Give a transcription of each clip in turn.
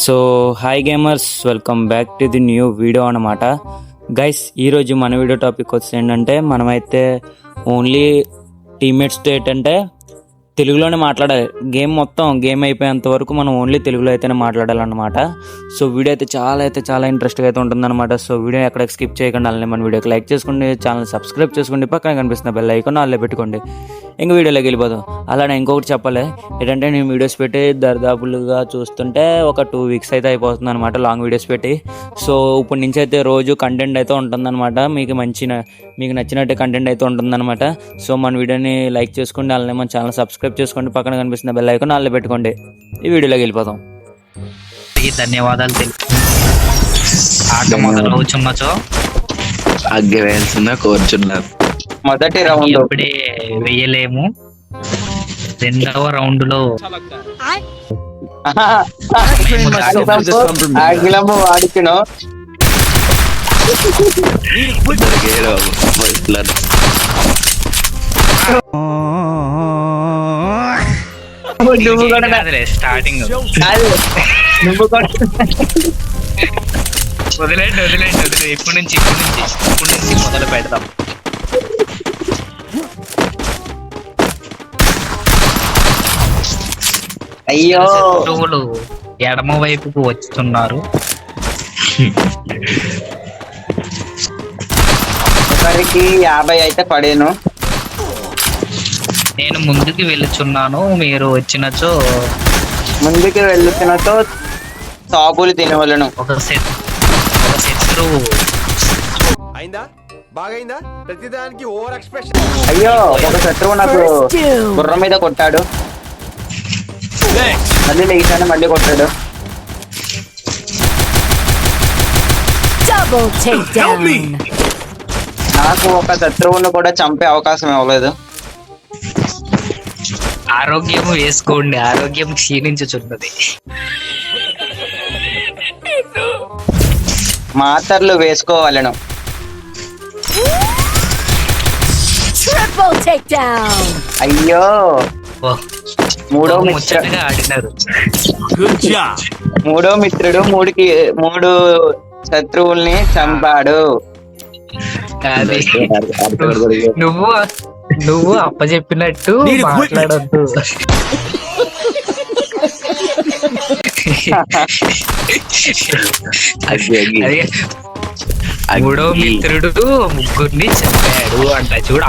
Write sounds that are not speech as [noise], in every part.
So hi gamers welcome back to the new video అనమాట guys ఈరోజు మన video topic వచ్చి ఏంటంటే మనమైతే ఓన్లీ టీమ్మేట్స్తో ఏంటంటే తెలుగులోనే మాట్లాడాలి. గేమ్ మొత్తం గేమ్ అయిపోయేంత వరకు మనం ఓన్లీ తెలుగులో అయితేనే మాట్లాడాలన్నమాట. సో వీడియో అయితే చాలా అయితే చాలా ఇంట్రెస్ట్గా అయితే ఉంటుందన్నమాట. సో వీడియో ఎక్కడ స్కిప్ చేయకుండా అలానే మన వీడియోకి లైక్ చేసుకోండి ఛానల్ సబ్స్క్రైబ్ చేసుకోండి పక్కన కనిపిస్తున్న బెల్ ఐకాన్ అల్లే పెట్టుకోండి. ఇంక వీడియోలోకి వెళ్ళిపోదాం. అలానే ఇంకొకటి చెప్పాలి. ఏంటంటే నేను వీడియోస్ పెట్టి దరిదాపులుగా చూస్తుంటే ఒక టూ వీక్స్ అయితే అయిపోతుంది అనమాట లాంగ్ వీడియోస్ పెట్టి. సో ఇప్పటి నుంచి అయితే రోజు కంటెంట్ అయితే ఉంటుందన్నమాట. మీకు మంచి మీకు నచ్చినట్టు కంటెంట్ అయితే ఉంటుందన్నమాట. సో మన వీడియోని లైక్ చేసుకోండి. అలానే మన ఛానల్ సబ్స్క్రైబ్ చేసుకోండి. పక్కన కనిపిస్తున్న బెల్ ఐకాన్ అల్లే పెట్టుకోండి. ఈ వీడియోలోకి వెళ్ళిపోదాం. ఈ ధన్యవాదాలు తెలుపు ఆట అగ్గి వేయాల్సిందా కోరుచున్నారు. మొదటి రౌండ్ ఇప్పుడే వేయలేము. రెండవ రౌండ్లో. ఆంగ్లము వాడుకును నువ్వు కూడా స్టార్టింగ్ నువ్వు కూడా. వదిలేండి వదిలేండి. ఇప్పటి నుంచి ఇప్పటి నుంచి ఇప్పటి నుంచి మొదలు పెడదాం. అయ్యో. శత్రువులు ఎడమ వైపుకు వచ్చుతున్నారు. ఒకరికి యాభై అయితే పడేను. నేను ముందుకు వెళ్తున్నాను మీరు వచ్చినచో ముందుకు వెళ్తున్నతో తాపులు తినవలను. ఒక శత్ ఒక శత్రువు అయిందా? బాగైందా? ప్రతిదానికి ఓవర్ ఎక్స్ప్రెషన్. అయ్యో ఒక శత్రువు నాకు గుర్రం మీద కొట్టాడు. మళ్ళీ లేచాను మళ్ళీ కొట్టాడు Double takedown. నాకు ఒక శత్రువును కూడా చంపే అవకాశం ఇవ్వలేదు. ఆరోగ్యం వేసుకోండి ఆరోగ్యం క్షీణించుచున్నది. మాతర్లు వేసుకోవాలను. Triple takedown. అయ్యో! మూడో ముచ్చటగా ఆడినారు. మూడో మిత్రుడు మూడుకి మూడు శత్రువుల్ని చంపాడు. అది నువ్వు నువ్వు అప్పచెప్పినట్టు మాట్లాడద్దు. అగ్గి అగ్గి. అదే. మూడో మిత్రుడు ముగ్గురిని చెప్పాడు అంట. చూడ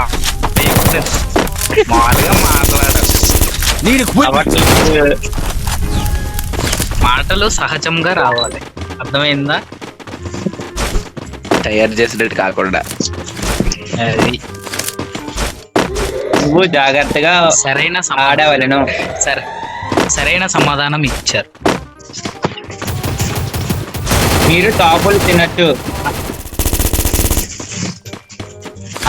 [laughs] మామూలుగా మాట్లాడ మాటలు సహజంగా రావాలి. అర్థమైందా? తయారు చేసినట్టు కాకుండా. అది. నువ్వు జాగ్రత్తగా సరైన సమాధానం ఆడవలను. సరే సరైన సమాధానం ఇచ్చారు. మీరు టాపులు తినట్టు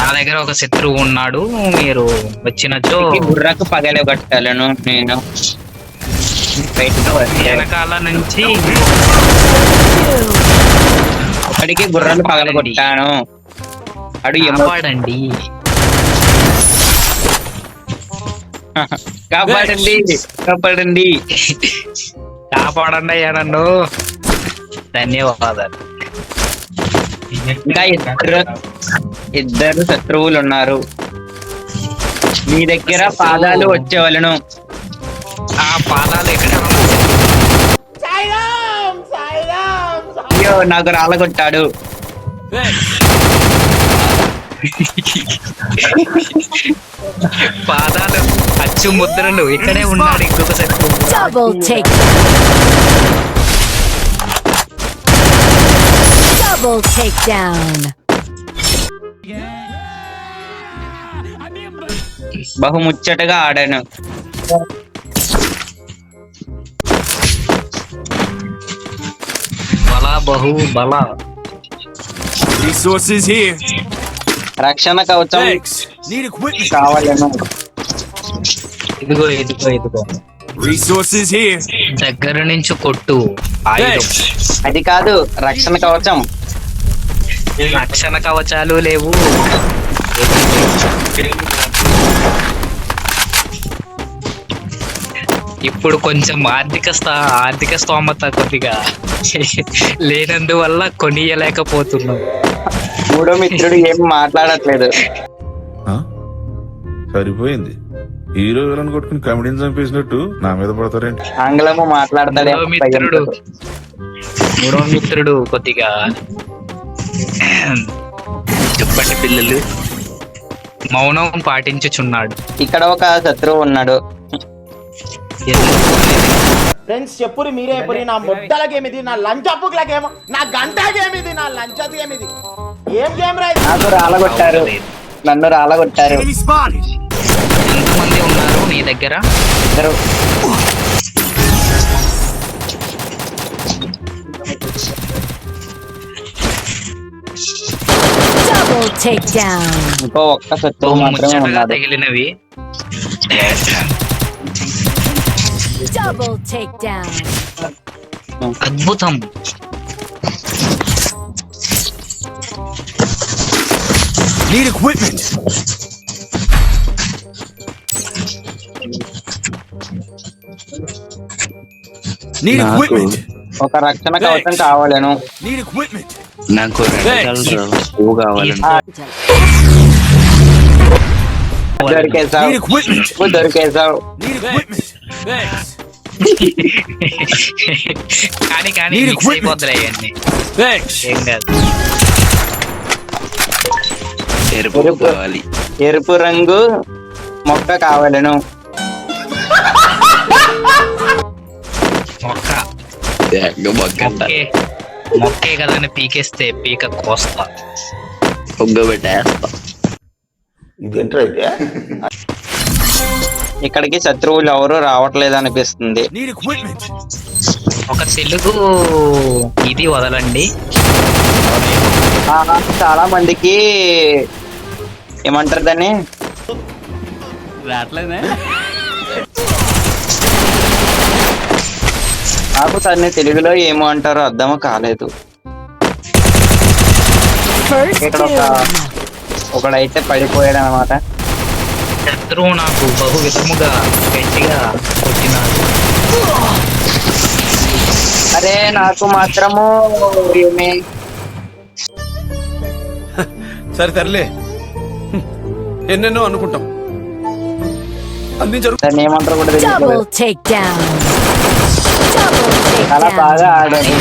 నా దగ్గర ఒక శత్రువు ఉన్నాడు మీరు వచ్చినచో బుర్రకు పగలగొట్టాలను నేను. బయటకు వచ్చాను. వెనకాల నుంచి ఒకడికి గుర్రాలు పగలగొట్టాను అడు కాపాడండి. [laughs] కాపాడండి కాపాడండి. కాపాడండి అయ్యా నన్ను. ధన్యవాదాలు. ఇంకా ఇద్దరు ఇద్దరు శత్రువులు ఉన్నారు. మీ దగ్గర పాదాలు వచ్చేవలను ఆ పాదాలు ఎక్కడ అయ్యో నాకు రాళ్ళగొట్టాడు. పాదాలు అచ్చు ముద్రలు ఇక్కడే ఉన్నాడు ఇంకొక శత్రువు Double takedown. Double takedown. బహు ముచ్చటగా ఆడాను బలా బహు బల Resources here. రక్షణ కవచం Thanks. Need equipment. కావాలను ఇదిగో ఇదిగో ఇదిగో Resources here. దగ్గర నుంచి కొట్టు. అది కాదు రక్షణ కవచం రక్షణ కవచాలు లేవు. ఇప్పుడు కొంచెం ఆర్థిక స్థా ఆర్థిక స్తోమత కొద్దిగా [laughs] లేనందువల్ల కొనియలేకపోతున్నాం. మూడో మిత్రుడు ఏం మాట్లాడట్లేదు. ఆ? సరిపోయింది. హీరో విలన్ కొట్టుకుని కమెడీని చంపేసినట్టు నా మీద పడతారేంటి? ఆంగ్లము మాట్లాడతాడే మూడో మిత్రుడు. మూడో మిత్రుడు కొద్దిగా చెప్పండి పిల్లలు మౌనం పాటించుచున్నాడు. ఇక్కడ ఒక శత్రువు ఉన్నాడు. ఫ్రెండ్స్ చెప్పురి మీరే చెప్పురి నా ముద్దలకేమిది నా లంచపు గేమ్ నా గంట గేమిది నా లంచది ఏమిది ఏం గేమ్ రా ఇది? నాకు రాలగొట్టారు. నన్ను రాలగొట్టారు. ఎంతమంది ఉన్నారు నీ దగ్గర? ఇద్దరు. ఇంకో ఒక్క శత్రువు మాత్రమే ముచ్చటగా ఉన్నాడు తగిలినవి Double takedown. అద్భుతం Need equipment. Need నాకు equipment. ఒక రక్షణ కవచం కావాలను Need equipment. నాకు రెండు దొరికేసావు దొరికేసావు. కానీ కానీ మిక్స్. ఏం కాదు. ఎరుపు కావాలి. ఎరుపు రంగు మొక్క కావాలను. మొక్క. మొక్కే. మొక్కే కదని పీకేస్తే పీక కోస్తా ఇక్కడికి శత్రువులు ఎవరు రావట్లేదు అనిపిస్తుంది. ఒక తెలుగు ఇది వదలండి. ఆ, చాలా మందికి ఏమంటారు దాన్ని? నాకు దాన్ని తెలుగులో ఏమో అంటారో అర్థం కాలేదు. ఇక్కడ ఒక. ఒకడైతే పడిపోయాడు అనమాట శత్రువు నాకు బహు విధముగా గట్టిగా కొట్టినాడు. అరే నాకు మాత్రము ఏమి? సరే తరలే ఎన్నెన్నో అనుకుంటాం. అన్ని జరుగు దాన్ని ఏమంటారు కూడా తెలియదు Double takedown. Double చాలా బాగా ఆడాడు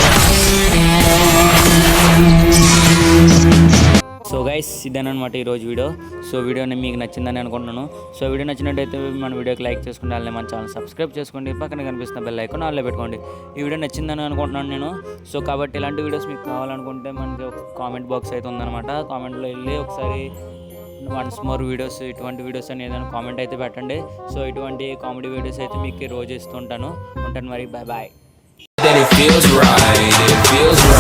సో గైస్ ఇదేనమాట ఈరోజు వీడియో. సో వీడియోని మీకు నచ్చిందని అనుకుంటున్నాను. సో వీడియో నచ్చినట్టయితే మన వీడియోకి లైక్ చేసుకుంటే అలానే మన ఛానల్ సబ్స్క్రైబ్ చేసుకోండి. పక్కన కనిపిస్తున్న బెల్ ఐకాన్ ఆల్లో పెట్టుకోండి. ఈ వీడియో నచ్చిందని అనుకుంటున్నాను నేను. సో కాబట్టి ఇలాంటి వీడియోస్ మీకు కావాలనుకుంటే మనకి ఒక కామెంట్ బాక్స్ అయితే ఉందన్నమాట. కామెంట్లో వెళ్ళి ఒకసారి వన్స్ మోర్ వీడియోస్ ఇటువంటి వీడియోస్ అని ఏదైనా కామెంట్ అయితే పెట్టండి. సో ఇటువంటి కామెడీ వీడియోస్ అయితే మీకు రోజు ఇస్తుంటాను ఉంటాను. మరి. Bye bye feels right, it feels right.